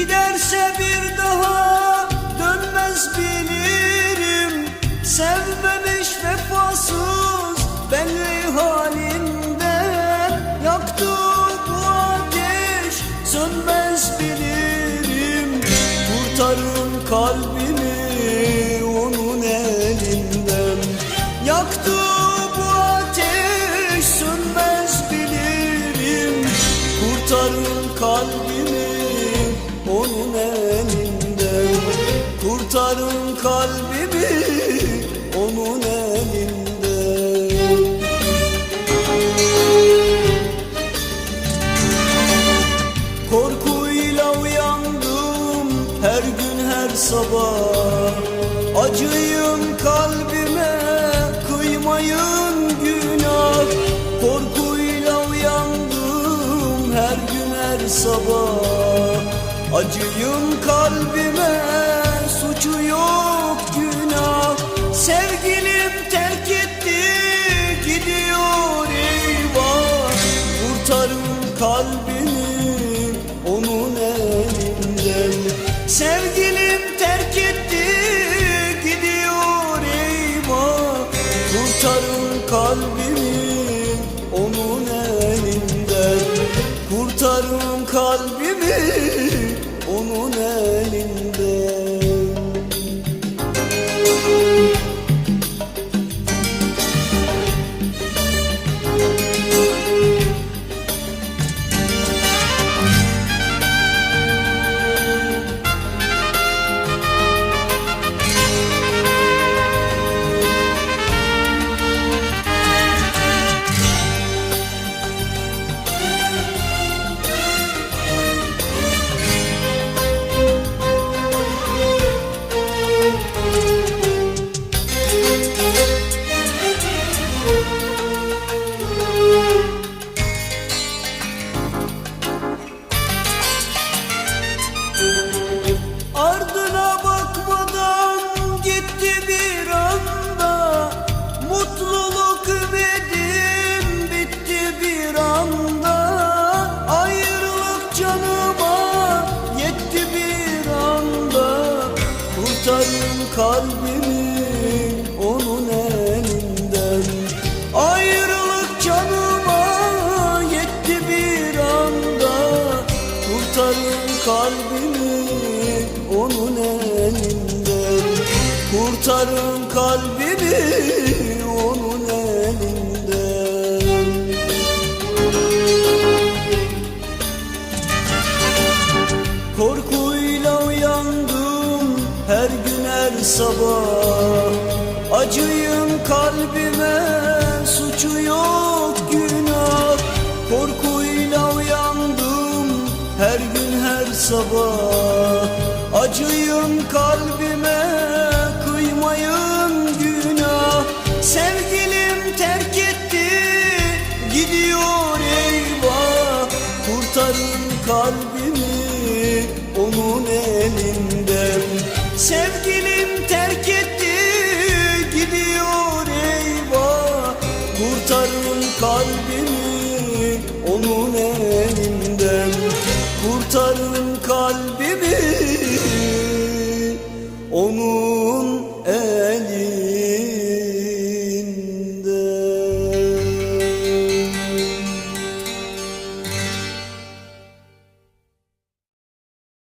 Giderse bir daha dönmez bilirim. Sevmemiş vefasız belli halinde. Yaktı bu ateş sönmez bilirim. Kurtarın kalbimi onun elinden. Yaktı bu ateş sönmez bilirim. Kurtarın kalbimi onun elinden Kurtarın kalbimi onun elinden Korkuyla uyandım her gün her sabah. Acıyın kalbime kıymayın günah. Korkuyla uyandım her gün her sabah Acıyın kalbime suçu yok günah. Sevgilim terk etti gidiyor eyvah. Kurtarın kalbini onun elinden. Sevgilim terk etti gidiyor eyvah. Kurtarın kalbimi canıma yetti bir anda. Kurtarın kalbimi onun elinden. Ayrılık canıma yetti bir anda. Kurtarın kalbimi onun elinden. Kurtarın sabah. Acıyın kalbime suçu yok günah. Korkuyla uyandım her gün her sabah. Acıyın kalbime kıymayın günah. Sevgilim terk etti gidiyor eyvah. Kurtarın kalbimi onun elinden Sevgilim terk etti gidiyor eyvah. Kurtarın kalbimi onun elinden. Kurtarın kalbimi onun